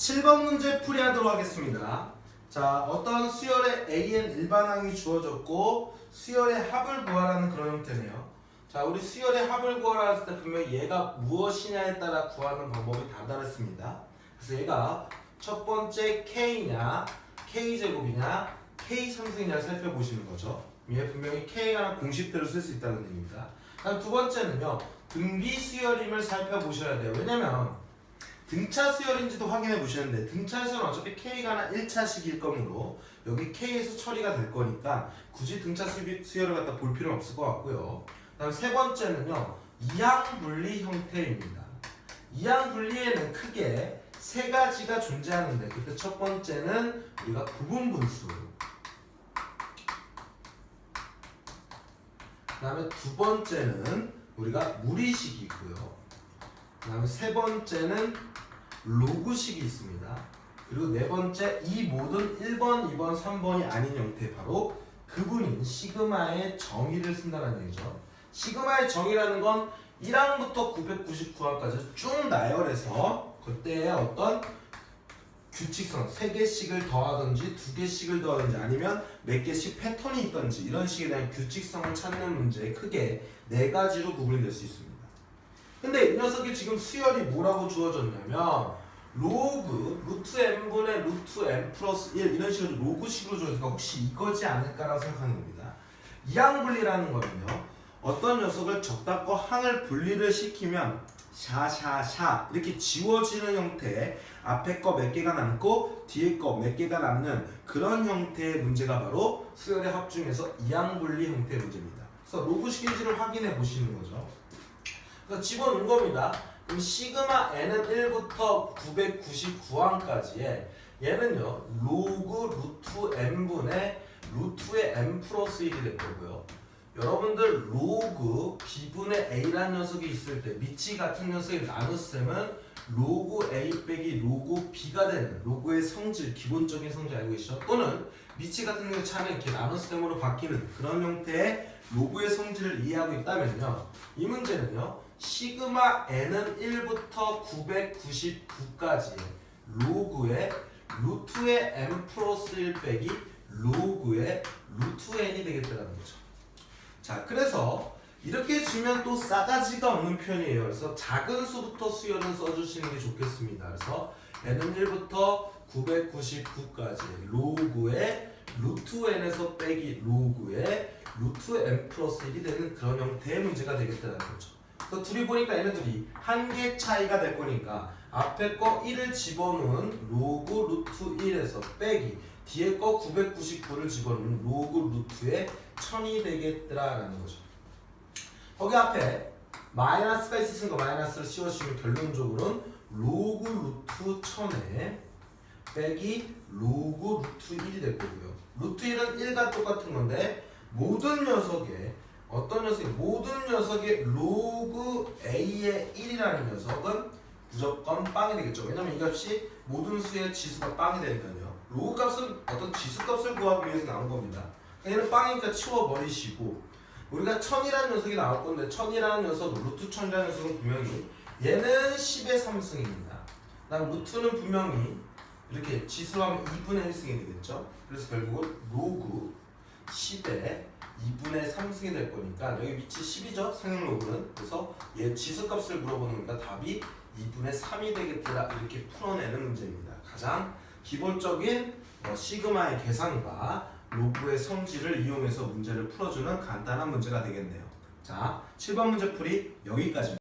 7번 문제 풀이하도록 하겠습니다. 자, 어떤 수열의 AN 일반항이 주어졌고 수열의 합을 구하라는 그런 형태네요. 자, 우리 수열의 합을 구하라 했을 때 분명 얘가 무엇이냐에 따라 구하는 방법이 다 다르습니다. 그래서 얘가 첫 번째 K냐, K제곱이냐, K3승이냐 살펴보시는 거죠. 얘 분명히 K가 공식대로 쓸 수 있다는 얘기입니다. 두 번째는요. 등비 수열임을 살펴보셔야 돼요. 왜냐면 등차 수열인지도 확인해 보시는데 등차 수열은 어차피 K가 나 1차식일 거므로 여기 K에서 처리가 될 거니까 굳이 등차 수열을 갖다 볼 필요는 없을 것 같고요. 다음 세 번째는요. 이항 분리 형태입니다. 이항 분리에는 크게 세 가지가 존재하는데 그때 첫 번째는 우리가 부분 분수 그 다음에 두 번째는 우리가 무리식이고요 그 다음에 세 번째는 로그식이 있습니다 그리고 네 번째 이 모든 1번, 2번, 3번이 아닌 형태 바로 그분인 시그마의 정의를 쓴다는 얘기죠 시그마의 정의라는 건 1항부터 999항까지 쭉 나열해서 그때의 어떤 규칙성 세 개씩을 더하든지 두 개씩을 더하든지 아니면 몇 개씩 패턴이 있든지 이런 식에 대한 규칙성을 찾는 문제에 크게 네 가지로 구분될 수 있습니다. 녀석이 지금 수열이 뭐라고 주어졌냐면 로그 루트 n분의 루트 n 플러스 1 이런 식으로 로그식으로 주어졌으니까 혹시 이거지 않을까라고 생각하는 겁니다. 이항 분리라는 거는요. 어떤 녀석을 적당과 항을 분리를 시키면 샤샤샤 이렇게 지워지는 형태의 앞에 거 몇 개가 남고 뒤에 거 몇 개가 남는 그런 형태의 문제가 바로 수열의 합 중에서 이항 분리 형태의 문제입니다. 그래서 로그식인지를 확인해 보시는 거죠. 그래서 집어넣은 겁니다. 그럼 시그마 n은 1부터 999항까지의 얘는요 로그 루트 n분의 루트의 n 플러스 1이 될 거고요. 여러분들 로그 b분의 a라는 녀석이 있을 때 미치 같은 녀석의 나눗셈은 로그 a 빼기 로그 b가 되는 로그의 성질 기본적인 성질 알고 계시죠? 또는 미치 같은 녀석 차는 이렇게 나눗셈으로 바뀌는 그런 형태의 로그의 성질을 이해하고 있다면요 이 문제는요 시그마 n은 1부터 999까지 로그의 루트의 n 플러스 1 빼기 로그의 루트 n이 되겠다는 거죠 자, 그래서 이렇게 주면 또 싸가지가 없는 편이에요. 그래서 작은 수부터 수열은 써주시는 게 좋겠습니다. 그래서 n은 1부터 999까지 로그의 루트 n에서 빼기 로그의 루트 n 플러스 1이 되는 그런 형태의 문제가 되겠다는 거죠. 그래서 둘이 보니까 얘네들이 한 개 차이가 될 거니까 앞에 거 1을 집어넣은 로그 루트 1에서 빼기 뒤에 거 999를 집어넣는 로그 루트의 1000이 되겠더라라는 거죠. 거기 앞에 마이너스가 있으신 거 마이너스를 씌워주시면 결론적으로는 로그 루트 1000에 빼기 로그 루트 1이 될 거고요. 루트 1은 1과 똑같은 건데 모든 녀석의 어떤 녀석이 모든 녀석의 로그 a의 1이라는 녀석은 무조건 빵이 되겠죠. 왜냐면 이 값이 모든 수의 지수가 빵이 되니까요. 로그 값은 어떤 지수 값을 구하기 위해서 나온 겁니다. 얘는 빵이니까 치워버리시고 우리가 천이라는 녀석이 나올 건데 천이라는 녀석, 루트 천이라는 녀석은 분명히 얘는 10의 3승입니다. 그다음 루트는 분명히 이렇게 지수하면 2분의 1승이 되겠죠. 그래서 결국은 로그 10의 2분의 3승이 될 거니까 여기 위치 10이죠. 상형 로그는. 그래서 얘 지수값을 물어보는 거니까 답이 2분의 3이 되겠더라 이렇게 풀어내는 문제입니다. 가장 기본적인 어, 시그마의 계산과 로그의 성질을 이용해서 문제를 풀어주는 간단한 문제가 되겠네요. 자, 7번 문제 풀이 여기까지입니다.